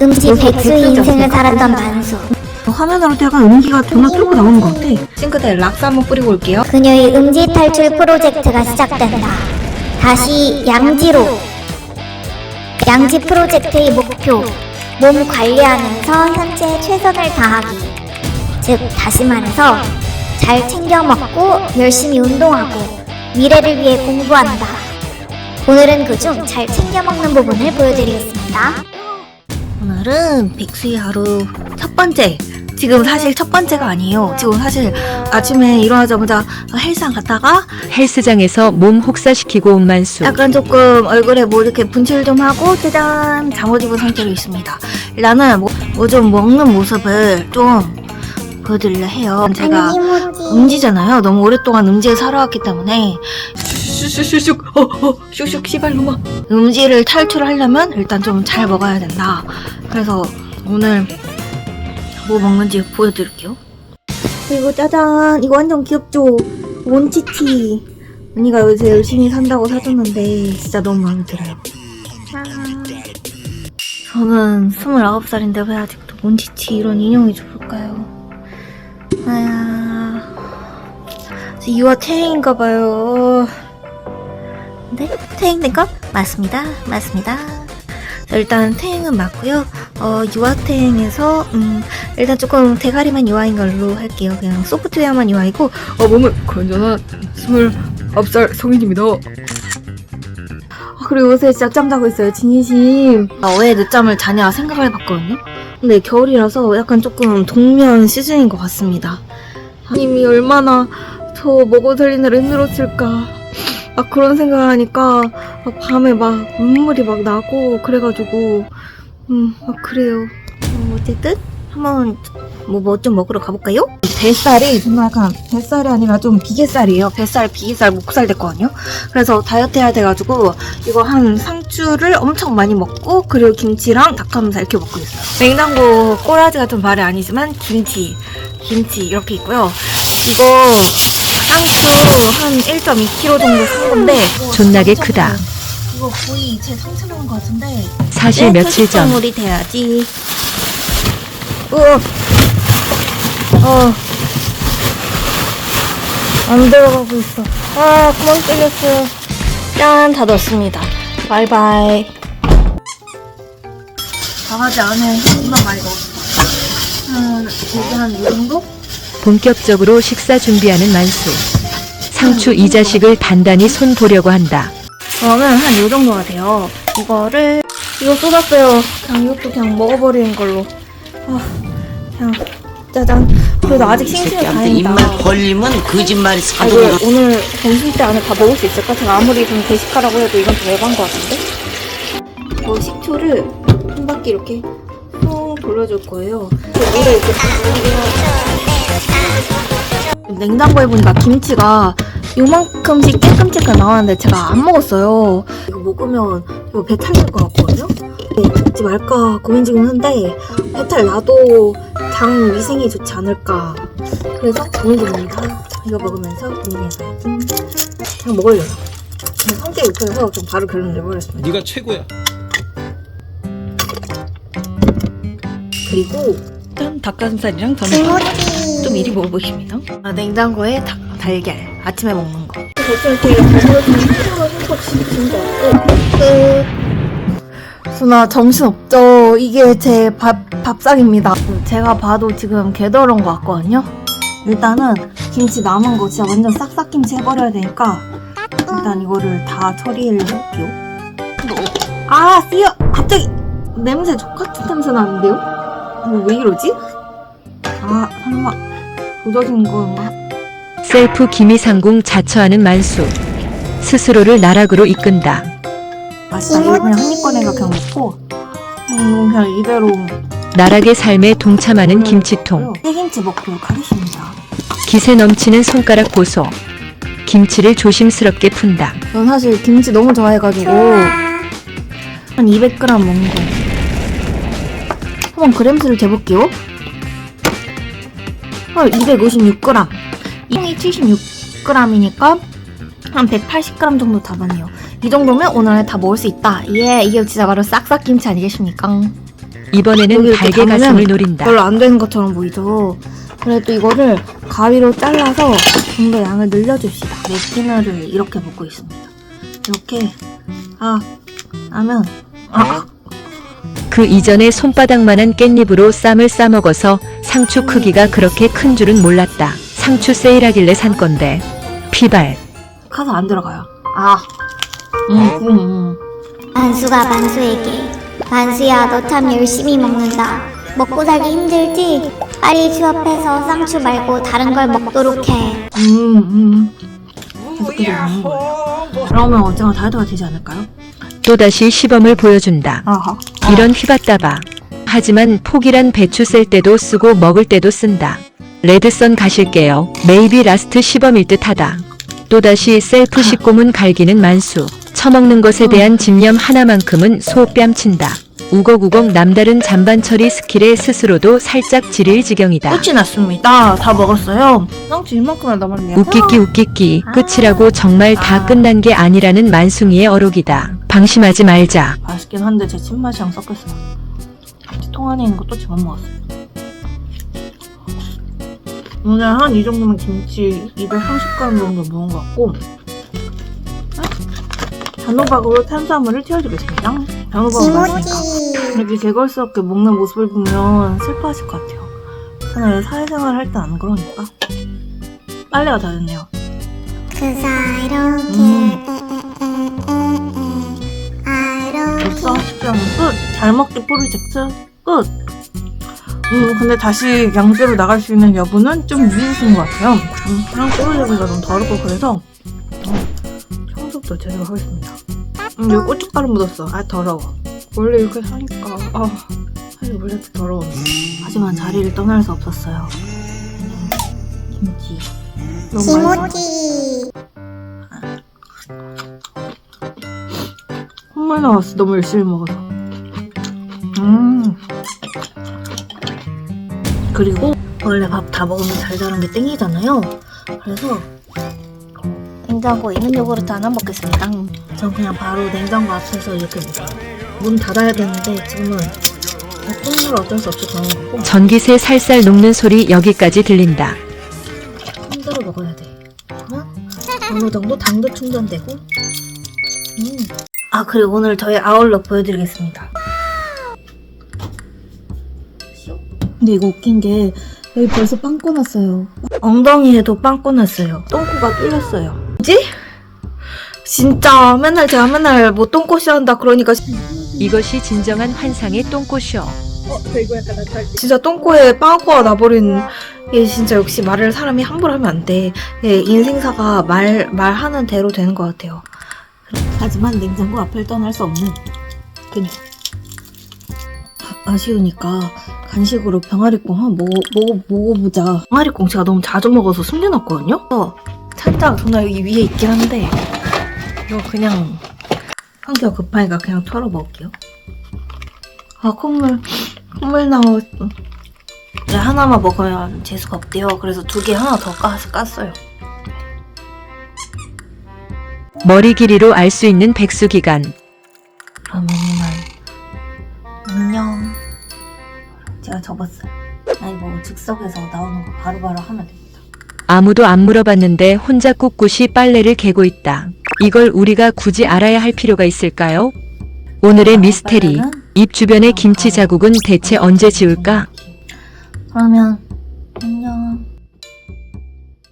음지 벌써 백수의 백수죠. 인생을 살았던 만수 화면으로 약간 음기가 존나 뚫고 나오는 것 같아. 싱크대에 락스 한번 뿌리고 올게요. 그녀의 음지 탈출 프로젝트가 시작된다. 다시 양지로. 양지 프로젝트의 목표. 몸 관리하면서 현재 최선을 다하기. 즉, 다시 말해서 잘 챙겨 먹고 열심히 운동하고 미래를 위해 공부한다. 오늘은 그중 잘 챙겨 먹는 부분을 보여드리겠습니다. 오늘은 백수의 하루 첫 번째. 지금 사실 첫 번째가 아니에요. 지금 사실 아침에 일어나자마자 헬스장 갔다가 헬스장에서 몸 혹사시키고 온 만수. 약간 조금 얼굴에 뭐 이렇게 분칠 좀 하고 짜잔 잠옷 입은 상태로 있습니다. 일단은 뭐 좀 먹는 모습을 좀 보여드리려 해요. 제가 음지잖아요. 너무 오랫동안 음지에 살아왔기 때문에 슉슉슉슉 어 어 슉슉 씨발놈아 음지를 탈출하려면 일단 좀 잘 먹어야 된다. 그래서 오늘 뭐 먹는지 보여드릴게요. 그리고 짜잔 이거 완전 귀엽죠? 원치티 언니가 요새 열심히 산다고 사줬는데 진짜 너무 마음에 들어요. 짠. 저는 29살인데 왜 아직도 몬치티 이런 인형이 좋을까요? 아야 유아 태행인가봐요. 네? 태행인가? 맞습니다. 맞습니다. 자, 일단 태행은 맞고요. 어, 유아 태행에서 음, 일단 조금 대가리만 유아인 걸로 할게요. 그냥 소프트웨어만 유아이고 어, 몸은 건전한 29살 성인입니다. 아, 그리고 요새 진짜 짬 자고 있어요. 진심. 아, 왜 늦잠을 자냐 생각을 해봤거든요. 근데 겨울이라서 약간 조금 동면 시즌인 것 같습니다. 님이 얼마나 저 먹어 살리느라 힘들었을까. 아 그런 생각하니까 막 밤에 막 눈물이 막 나고 그래가지고 음 막 그래요. 음, 어쨌든 한번 뭐 뭐 좀 먹으러 가볼까요? 뱃살이 정말 약간 뱃살이 아니라 좀 비계살이에요. 뱃살, 비계살, 목살 됐거든요. 그래서 다이어트 해야 돼가지고 이거 한 상추를 엄청 많이 먹고 그리고 김치랑 닭가슴살 이렇게 먹고 있어요. 냉장고 꼬라지가 좀 말이 아니지만 김치, 김치 이렇게 있고요. 이거 상추 한 1.2kg 정도 산 건데 존나게 크다. 이거 거의 제 상체 먹은 것 같은데 사실 며칠 전 물이 돼야지. 으어. 어. 안 들어가고 있어. 아, 구멍 뚫렸어요. 짠, 다 넣었습니다. 바이바이. 강아지 안에 정말 많이 넣었어. 한, 여기 한이 정도? 본격적으로 식사 준비하는 만수. 상추 이 자식을 단단히 손 보려고 한다. 저는 한 요 정도가 돼요. 이거를 이거 쏟았어요. 그냥 이것도 그냥 먹어버리는 걸로. 아, 그냥 짜잔. 그래도 아직 싱싱해 새끼한테 다행이다. 입만 벌리면 거짓말이 아, 사도가 오늘 점심 때 안에 다 먹을 수 있을까? 제가 아무리 좀 대식하라고 해도 이건 좀 에반 것 같은데? 저 식초를 한 바퀴 이렇게 쭉 돌려줄 거예요. 그 물에 이렇게 좀 냉장고에 보니까 김치가 요만큼씩 쬐끔쬐끔 나왔는데 제가 안 먹었어요. 이거 먹으면 이거 배탈 날 것 같거든요? 네, 먹지 말까 고민 중은 한데 배탈 나도 장 위생이 좋지 않을까 그래서 고민 중입니다. 이거 먹으면서 고민해봐야지. 그냥 먹으려고. 그냥 성격이 급해서 좀 바로 결론 내버렸습니다. 네가 최고야. 그리고 짠 닭가슴살이랑 좀 미리 먹어보십니다. 아, 냉장고에 닭, 달걀 아침에 먹는 거. 보통 이렇게 먹으면 피로가 흠뻑 진것 같고. 수나 정신 없죠. 이게 제 밥 밥상입니다. 제가 봐도 지금 개더러운 것 같거든요. 일단은 김치 남은 거 진짜 완전 싹싹 김치 해버려야 되니까 일단 이거를 다 처리를 할게요. 아, 씨야! 갑자기 냄새 족같은 냄새 나는데요? 어, 왜 이러지? 아, 설마 조져진 건가? 셀프 기미상궁 자처하는 만수. 스스로를 나락으로 이끈다. 맛있다. 이거 그냥 한입 꺼내서 그냥 먹고 음, 그냥 이대로 나락의 삶에 동참하는 김치통. 새김치 먹도록 하겠습니다. 기세 넘치는 손가락 보소. 김치를 조심스럽게 푼다. 전 사실 김치 너무 좋아해가지고 한 200g 먹는 거예요. 한번 그램수를 재볼게요. 헐, 256g. 이 통이 76g이니까 한 180g 정도 잡았네요. 이 정도면 오늘 안에 다 먹을 수 있다. 예, 이게 진짜 바로 싹싹 김치 아니겠습니까? 이번에는 달걀 가슴을 노린다. 별로 안 되는 것처럼 보이죠? 그래도 이거를 가위로 잘라서 좀 더 양을 늘려줍시다. 맵피너를 이렇게 붓고 있습니다. 이렇게 아 하면 아 그 이전에 손바닥만한 깻잎으로 쌈을 싸먹어서 상추 크기가 그렇게 큰 줄은 몰랐다. 상추 세일하길래 산 건데. 피발. 카서 안 들어가요. 아 음, 음, 음. 만수가 만수에게 만수야 너 참 열심히 먹는다 먹고 살기 힘들지? 빨리 취업해서 쌍추 말고 다른 걸 먹도록 해 음, 음. 거예요. 그러면 언젠가 다이어트가 되지 않을까요? 또다시 시범을 보여준다. 아하. 이런 휘바따바. 하지만 폭이란 배추 셀 때도 쓰고 먹을 때도 쓴다. 레드선 가실게요. 메이비 라스트 시범일 듯하다. 또다시 셀프 식고문 갈기는 만수. 처먹는 것에 대한 집념 하나만큼은 소 뺨친다. 우걱우걱 남다른 잔반 처리 스킬에 스스로도 살짝 지릴 지경이다. 끝이 났습니다. 다 먹었어요. 쌍치 이만큼만 남았네요. 웃기기 웃기기 끝이라고 정말 다 끝난 게 아니라는 만숭이의 어록이다. 방심하지 말자. 맛있긴 한데 제 침맛이랑 섞였어요. 통 안에 있는 거또 집어 먹었어요. 오늘 한 이 정도면 김치 230g 정도 먹은 것 같고 단호박으로 탄수화물을 채워주겠습니다. 단호박 맛있으니까. 이렇게 개걸스럽게 먹는 모습을 보면 슬퍼하실 것 같아요. 저는 왜 사회생활 할 때 안 그러니까. 빨래가 다 됐네요. 그 사이로 음. 아이로 벌써 식사는 끝. 잘 먹기 프로젝트 끝. 음, 근데 다시 양재로 나갈 수 있는 여부는 좀 미지수인 것 같아요. 음, 그냥 프로젝트가 좀 더럽고 그래서 음, 청소부터 제대로 하겠습니다. 음, 여기 고춧가루 묻었어. 아, 더러워. 원래 이렇게 하니까, 아, 사실 원래 이렇게 더러웠는데. 하지만 자리를 떠날 수 없었어요. 김치. 너무 맛있어. 김오지 콧물 나왔어. 너무 열심히 먹어서. 그리고 원래 밥 다 먹으면 달달한 게 땡기잖아요. 그래서 냉장고에 있는 요구르트 하나 먹겠습니다. 전 그냥 바로 냉장고 앞에서 이렇게 먹어요. 문 닫아야 되는데 지금은 콧물 어쩔 수 없이 그런 거고 전기세 살살 녹는 소리 여기까지 들린다. 힘들어 먹어야 돼. 그러면 어느 정도 당도 충전되고. 음. 아 그리고 오늘 저희 아울러 보여드리겠습니다. 근데 이거 웃긴 게 여기 벌써 빵 꺼놨어요. 엉덩이에도 빵 꺼놨어요. 똥꼬가 뚫렸어요. 뭐지? 진짜 맨날 제가 맨날 뭐 똥꼬시 한다 그러니까 이것이 진정한 환상의 똥꼬쇼. 진짜 똥꼬에 빵꾸가 나버린 얘 진짜 역시 말을 사람이 함부로 하면 안 돼. 얘 인생사가 말 말하는 대로 되는 것 같아요. 하지만 냉장고 앞을 떠날 수 없는 그니 아, 아쉬우니까 간식으로 병아리콩 한번 먹어, 먹어, 먹어보자. 병아리콩 제가 너무 자주 먹어서 숨겨놨거든요. 어, 살짝 정말 여기 위에 있긴 한데 이거 그냥 한결 급하니까 그냥 털어 먹을게요. 아 콧물 콧물 나와. 네, 하나만 먹으면 재수가 없대요. 그래서 두 개 하나 더 까서 깠어요. 머리 길이로 알 수 있는 백수 기간. 그러면 제가 접었어요. 아니 뭐 즉석에서 나오는 거 바로바로 하면 됩니다. 아무도 안 물어봤는데 혼자 꿋꿋이 빨래를 개고 있다. 이걸 우리가 굳이 알아야 할 필요가 있을까요? 오늘의 미스테리. 빨래는 입 주변의 김치 자국은 대체 언제 지울까? 그러면 안녕.